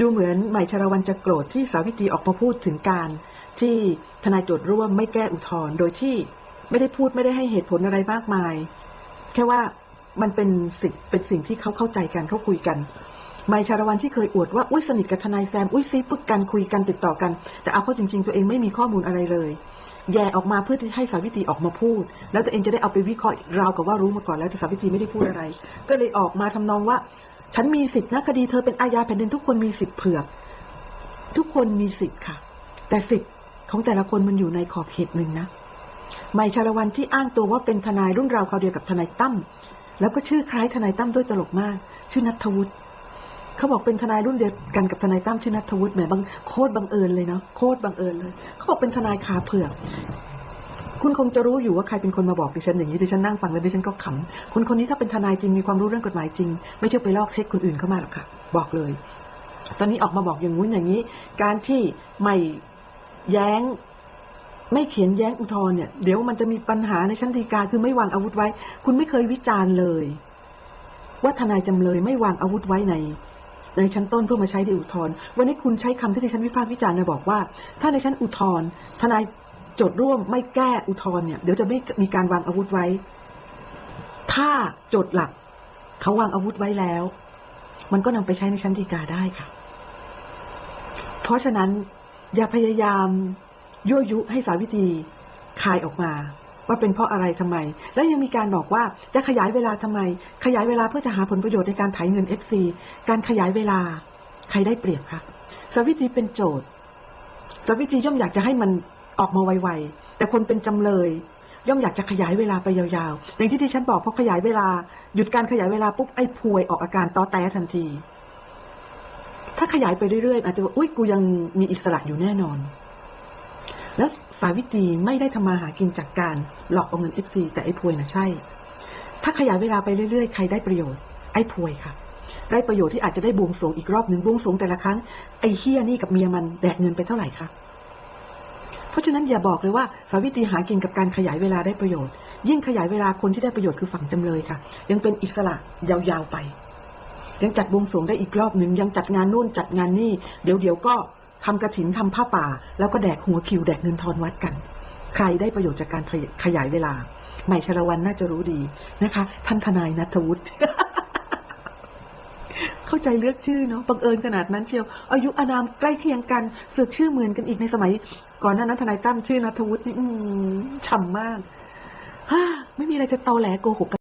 ดูเหมือนใหม่ชรวันจะโกรธที่สาวิตรีออกมาพูดถึงการ ที่ทนายโจทย์ร่วมไม่แก้อุทธรณ์โดยที่ไม่ได้พูดไม่ได้ให้เหตุผลอะไรมากมาย แค่ว่ามันเป็นสิ่งเป็นสิ่งที่เขาเข้าใจกันเขาคุยกันใหม่ชารวันที่เคยอวดว่าอุ้ยสนิทกับทนายแซมอุ้ยซีปึกกันคุยกันติดต่อกัน แต่เอาเข้าจริง ๆ ตัวเองไม่มีข้อมูลอะไรเลย แย่ออกมาเพื่อที่ให้สาวิตรีออกมาพูด แล้วตัวเองจะได้เอาไปวิเคราะห์ราวกับว่ารู้มาก่อนแล้วแต่สาวิตรีไม่ได้พูดอะไร ก็เลยออกมาทำนองว่า ฉันมีสิทธินะคดีเธอเป็นอาญาแผ่นดินทุกคนมีสิทธิ์เผือกทุกคนมีสิทธิ์ค่ะ แต่สิทธิ์ของแต่ละคนมันอยู่ในขอบเขตหนึ่งนะใหม่ชาละวันที่อ้างตัวว่าเป็นทนายรุ่นราวคราวเดียวกับทนายตั้มแล้วก็ชื่อคล้ายทนายตั้มด้วยตลกมาก ชื่อนัทวุฒิเขาบอกเป็นทนายรุ่นเดียวกันกับทนายตั้มชื่อนัทวุฒิแหมบางโคตรบังเอิญเลยเนาะโคตรบังเอิญเลย เขาบอกเป็นทนายขาเผือก คุณคงจะรู้อยู่ว่าใครเป็นคนมาบอกดิฉันอย่างนี้ดิฉันนั่งฟังแล้วดิฉันก็ขำคนคนนี้ถ้าเป็นทนายจริงมีความรู้เรื่องกฎหมายจริง ไม่เที่ยวไปลอกเช็คคนอื่นเข้ามาหรอกค่ะ บอกเลย ตอนนี้ออกมาบอกอย่างงู้นอย่างนี้ การที่ไม่แย้งไม่เขียนแย้งอุทธรณ์เนี่ยเดี๋ยวมันจะมีปัญหาในชั้นฎีกาคือไม่วางอาวุธไว้ คุณไม่เคยวิจารณ์เลย ว่าทนายจำเลยไม่วางอาวุธไว้ในในชั้นต้นเพื่อมาใช้ในอุทธรณ์วันนี้คุณใช้คำที่ดิฉันวิพากษ์วิจารณ์นะบอกว่า ถ้าในชั้นอุทธรณ์ทนาย โจทย์ร่วมไม่แก้อุทธรณ์เนี่ยเดี๋ยวจะไม่มีการวางอาวุธไว้ ถ้าโจทย์หลักเขาวางอาวุธไว้แล้ว มันก็นำไปใช้ในชั้นฎีกาได้ค่ะ เพราะฉะนั้นอย่าพยายามยั่วยุให้สาวิตีคายออกมา ว่าเป็นเพราะอะไรทำไม และยังมีการบอกว่าจะขยายเวลาทำไม ขยายเวลาเพื่อจะหาผลประโยชน์ในการไถเงิน FC การขยายเวลาใครได้เปรียบคะสาวิตรีเป็นโจทย์สาวิตรีย่อมอยากจะให้มัน ออกมาไวๆ แต่คนเป็นจำเลย ย่อมอยากจะขยายเวลาไปยาวๆ อย่างที่ที่ฉันบอกพอขยายเวลา หยุดการขยายเวลาปุ๊บไอ้พวยออกอาการตอแต้ทันที ถ้าขยายไปเรื่อยๆ อาจจะว่าอุ้ยกูยังมีอิสระอยู่แน่นอน แล้วสาวิตรีไม่ได้ทำมาหากินจากการหลอกเอาเงินเอฟซีแต่ไอ้พวยนะใช่ ถ้าขยายเวลาไปเรื่อยๆ ใครได้ประโยชน์ ไอ้พวยค่ะได้ประโยชน์ที่อาจจะได้บวงสรวงอีกรอบหนึ่งบวงสรวงแต่ละครั้ง ไอ้เฮี้ยนี่กับเมียมันแดกเงินไปเท่าไหร่คะ เพราะฉะนั้นอย่าบอกเลยว่าสาวิตรีหากินกับการขยายเวลาได้ประโยชน์ ยิ่งขยายเวลาคนที่ได้ประโยชน์คือฝั่งจำเลยค่ะ ยังเป็นอิสระยาวๆไป ยังจัดวงสวงได้อีกรอบหนึ่งยังจัดงานนู่นจัดงานนี่ เดี๋ยวเดี๋ยวๆก็ทำกระถินทำผ้าป่า แล้วก็แดกหัวคิวแดกเงินทอนวัดกัน ใครได้ประโยชน์จากการขยายเวลาใหม่ชรวันน่าจะรู้ดีนะคะ ท่านทนายนัทวุฒิ เข้าใจเลือกชื่อเนาะบังเอิญขนาดนั้นเชียว อายุอานามใกล้เคียงกันเสือกชื่อเหมือนกันอีกในสมัย ก่อนหน้านั้นทนายตั้มชื่อนัทวุฒินี่อืมฉ่ำมากฮ่าไม่มีอะไรจะเตาแหลโกหกกัน